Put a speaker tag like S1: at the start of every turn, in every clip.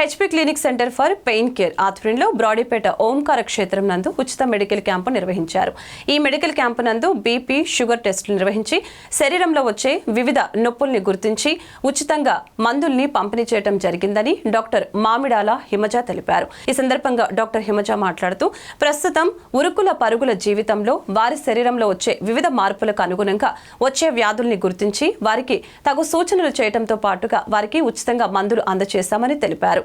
S1: HP clinic centre for pain care ఆధ్వర్యంలో బ్రాడీపేట ఓంకార క్షేత్రం నందు ఉచిత మెడికల్ క్యాంపు నిర్వహించారు. ఈ మెడికల్ క్యాంపు నందు బీపీ షుగర్ టెస్టులు నిర్వహించి శరీరంలో వచ్చే వివిధ నొప్పుల్ని గుర్తించి ఉచితంగా మందుల్ని పంపిణీ చేయడం జరిగిందని డాక్టర్ మామిడాల హిమజ తెలిపారు. ఈ సందర్భంగా డాక్టర్ హిమజ మాట్లాడుతూ ప్రస్తుతం ఉరుకుల పరుగుల జీవితంలో వారి శరీరంలో వచ్చే వివిధ మార్పులకు అనుగుణంగా వచ్చే వ్యాధుల్ని గుర్తించి వారికి తగు సూచనలు చేయడంతో పాటుగా వారికి ఉచితంగా మందులు అందజేశామని తెలిపారు.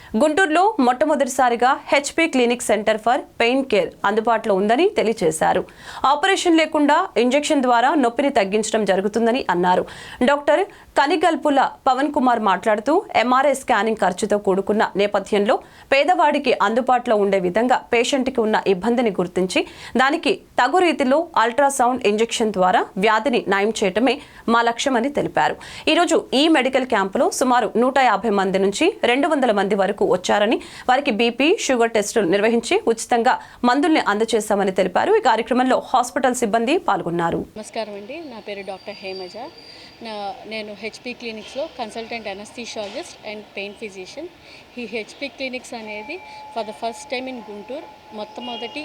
S1: గుంటూరులో మొట్టమొదటిసారిగా HP clinic centre for pain care అందుబాటులో ఉందని తెలియజేశారు. ఆపరేషన్ లేకుండా ఇంజెక్షన్ ద్వారా నొప్పిని తగ్గించడం జరుగుతుందని అన్నారు. డాక్టర్ కనిగల్పుల పవన్ కుమార్ మాట్లాడుతూ ఎంఆర్ఐ స్కానింగ్ ఖర్చుతో కూడుకున్న నేపథ్యంలో పేదవాడికి అందుబాటులో ఉండే విధంగా పేషెంట్కి ఉన్న ఇబ్బందిని గుర్తించి దానికి తగు రీతిలో అల్ట్రాసౌండ్ ఇంజెక్షన్ ద్వారా వ్యాధిని నయం చేయటమే మా లక్ష్యమని తెలిపారు. ఈరోజు ఈ మెడికల్ క్యాంపులో సుమారు నూట యాభై మంది నుంచి రెండు వందల మంది వరకు వచ్చారని వారికి బీపీ షుగర్ టెస్టులు నిర్వహించి ఉచితంగా మందుల్ని అందజేశామని తెలిపారు. ఈ కార్యక్రమంలో హాస్పిటల్ సిబ్బంది పాల్గొన్నారు.
S2: నమస్కారం అండి. నా పేరు డాక్టర్ హేమజ. నా నేను HP క్లినిక్స్లో consultant anaesthesiologist and pain physician. ఈ హెచ్పి క్లినిక్స్ అనేది for the first time in Guntur మొట్టమొదటి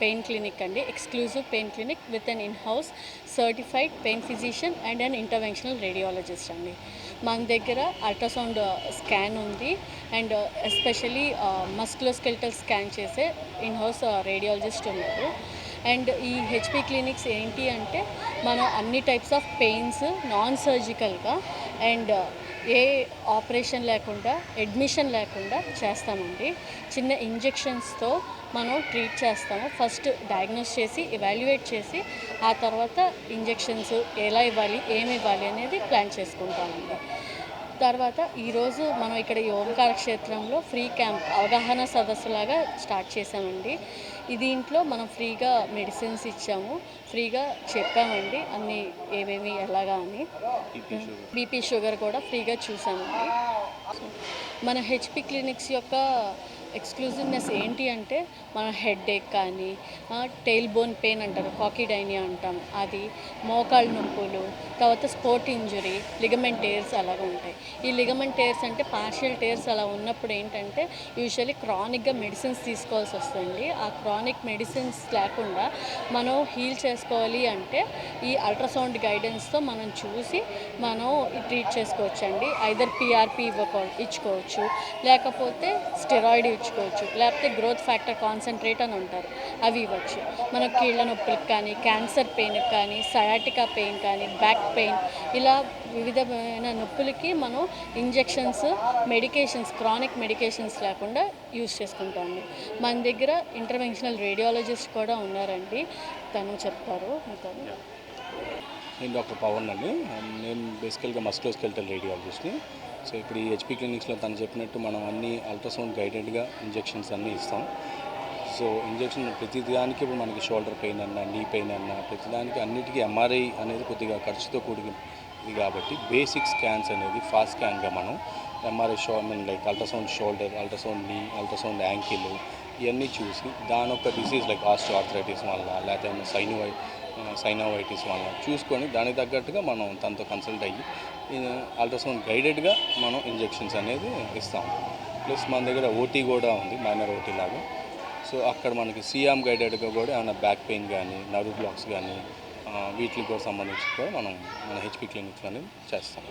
S2: పెయిన్ క్లినిక్ అండి. Exclusive pain clinic with an in house certified pain physician and an interventional radiologist అండి. మన దగ్గర ultrasound scan uh, ఉంది. And especially musculoskeletal scan చేసే in house radiologist ఉన్నారు. And ఈ HP clinics ఏంటి అంటే మనం అన్ని టైప్స్ ఆఫ్ పెయిన్స్ నాన్ సర్జికల్గా అండ్ ఏ ఆపరేషన్ లేకుండా అడ్మిషన్ లేకుండా చేస్తామండి. చిన్న ఇంజెక్షన్స్తో మనం ట్రీట్ చేస్తాము. ఫస్ట్ డయాగ్నోస్ చేసి ఇవాల్యుయేట్ చేసి ఆ తర్వాత ఇంజెక్షన్స్ ఎలా ఇవ్వాలి ఏమి ఇవ్వాలి అనేది ప్లాన్ చేసుకుంటామండి. తర్వాత ఈరోజు మనం ఇక్కడ ఈ ఓంకార క్షేత్రంలో ఫ్రీ క్యాంప్ అవగాహన సదస్సులాగా స్టార్ట్ చేసామండి ఈ దీంట్లో మనం ఫ్రీగా మెడిసిన్స్ ఇచ్చాము ఫ్రీగా చెప్పామండి. అన్ని ఏమేమి ఎలాగా అని. బీపీ షుగర్ కూడా ఫ్రీగా చూసామండి. మన హెచ్పి క్లినిక్స్ యొక్క ఎక్స్క్లూజివ్నెస్ ఏంటి అంటే మన హెడ్ ఏక్ కానీ టెయిల్ బోన్ పెయిన్ అంటారు కాకిడైనియా అంటాం. అది మోకాళ్ళ నొప్పులు తర్వాత స్పోర్ట్ ఇంజురీ లిగమెంట్ టేర్స్ అలాగ ఉంటాయి. ఈ లిగమెంట్ టేర్స్ అంటే పార్షియల్ టేర్స్ అలా ఉన్నప్పుడు ఏంటంటే యూజువల్లీ క్రానిక్గా మెడిసిన్స్ తీసుకోవాల్సి వస్తుంది ఆ క్రానిక్ మెడిసిన్స్ లేకుండా మనం హీల్ చేసుకోవాలి అంటే ఈ అల్ట్రాసౌండ్ గైడెన్స్తో మనం చూసి మనం ట్రీట్ చేసుకోవచ్చండి. ఐదర్ పిఆర్పి ఇవ్వకో ఇచ్చుకోవచ్చు. లేకపోతే స్టెరాయిడ్ చేయించుకోవచ్చు లేకపోతే గ్రోత్ ఫ్యాక్టర్ కాన్సన్ట్రేట్ అని ఉంటారు అవి ఇవ్వచ్చు. మన కీళ్ళ నొప్పులకు కానీ క్యాన్సర్ పెయిన్కి కానీ సయాటికా పెయిన్ కానీ బ్యాక్ పెయిన్ ఇలా వివిధమైన నొప్పులకి మనం ఇంజెక్షన్స్ మెడికేషన్స్ క్రానిక్ మెడికేషన్స్ లేకుండా యూజ్ చేసుకుంటాము మన దగ్గర ఇంటర్వెన్షనల్ రేడియాలజిస్ట్ కూడా ఉన్నారండి. తను చెప్తారు. ఇంకా
S3: నేను డాక్టర్ పవన్ అండి. నేను బేసికల్గా మస్కులోస్కెల్టల్ రేడియాలజిస్ట్ని. సో ఇప్పుడు ఈ హెచ్పి క్లినిక్స్లో తను చెప్పినట్టు మనం అన్ని అల్ట్రాసౌండ్ గైడెడ్గా ఇంజెక్షన్స్ అన్నీ ఇస్తాం. సో ఇంజెక్షన్ ప్రతిదానికి ఇప్పుడు మనకి షోల్డర్ పెయిన్ అన్నా నీ పెయిన్ అన్నా ప్రతిదానికి అన్నిటికీ ఎంఆర్ఐ అనేది కొద్దిగా ఖర్చుతో కూడిన ఇది కాబట్టి బేసిక్ స్కాన్స్ అనేది ఫాస్ట్ స్కాన్గా మనం MRI show mean like ultrasound shoulder ultrasound knee ultrasound ankle ఇవన్నీ చూసి దాని ఒక డిసీజ్ లైక్ ఆస్ట్రో ఆర్థరైటిస్ వల్ల లేకపోతే సైనోవై సైనోవైటిస్ వల్ల చూసుకొని దానికి తగ్గట్టుగా మనం తనతో కన్సల్ట్ అయ్యి అల్ట్రాసౌండ్ గైడెడ్గా మనం ఇంజెక్షన్స్ అనేది ఇస్తాం. ప్లస్ మన దగ్గర ఓటీ కూడా ఉంది మైనర్ ఓటీ లాగా. సో అక్కడ మనకి సీఎం గైడెడ్గా కూడా ఏమైనా బ్యాక్ పెయిన్ కానీ నర్వ్ బ్లాక్స్ కానీ వీటికి కూడా సంబంధించి కూడా మనం మన హెచ్పి క్లినిక్స్ అనేది చేస్తాం.